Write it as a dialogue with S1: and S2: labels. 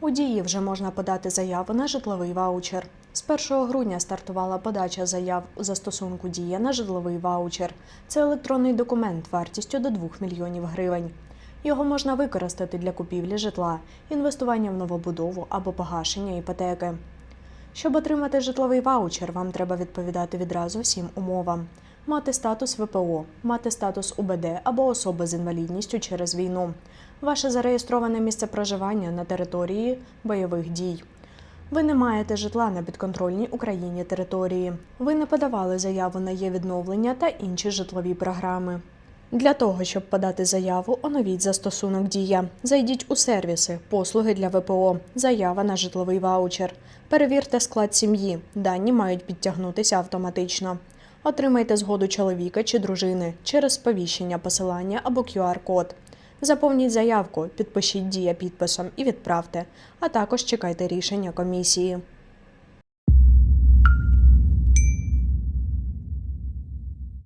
S1: У дії вже можна подати заяву на житловий ваучер. З 1 грудня стартувала подача заяв у застосунку Дія на житловий ваучер. Це електронний документ вартістю до 2 мільйонів гривень. Його можна використати для купівлі житла, інвестування в новобудову або погашення іпотеки. Щоб отримати житловий ваучер, вам треба відповідати відразу всім умовам: мати статус ВПО, мати статус УБД або особи з інвалідністю через війну, ваше зареєстроване місце проживання на території бойових дій. Ви не маєте житла на підконтрольній Україні території. Ви не подавали заяву на є відновлення та інші житлові програми. Для того, щоб подати заяву, оновіть застосунок Дія. Зайдіть у сервіси, послуги для ВПО, заява на житловий ваучер. Перевірте склад сім'ї. Дані мають підтягнутися автоматично. Отримайте згоду чоловіка чи дружини через сповіщення посилання або QR-код. Заповніть заявку, підпишіть дія підписом і відправте, а також чекайте рішення комісії.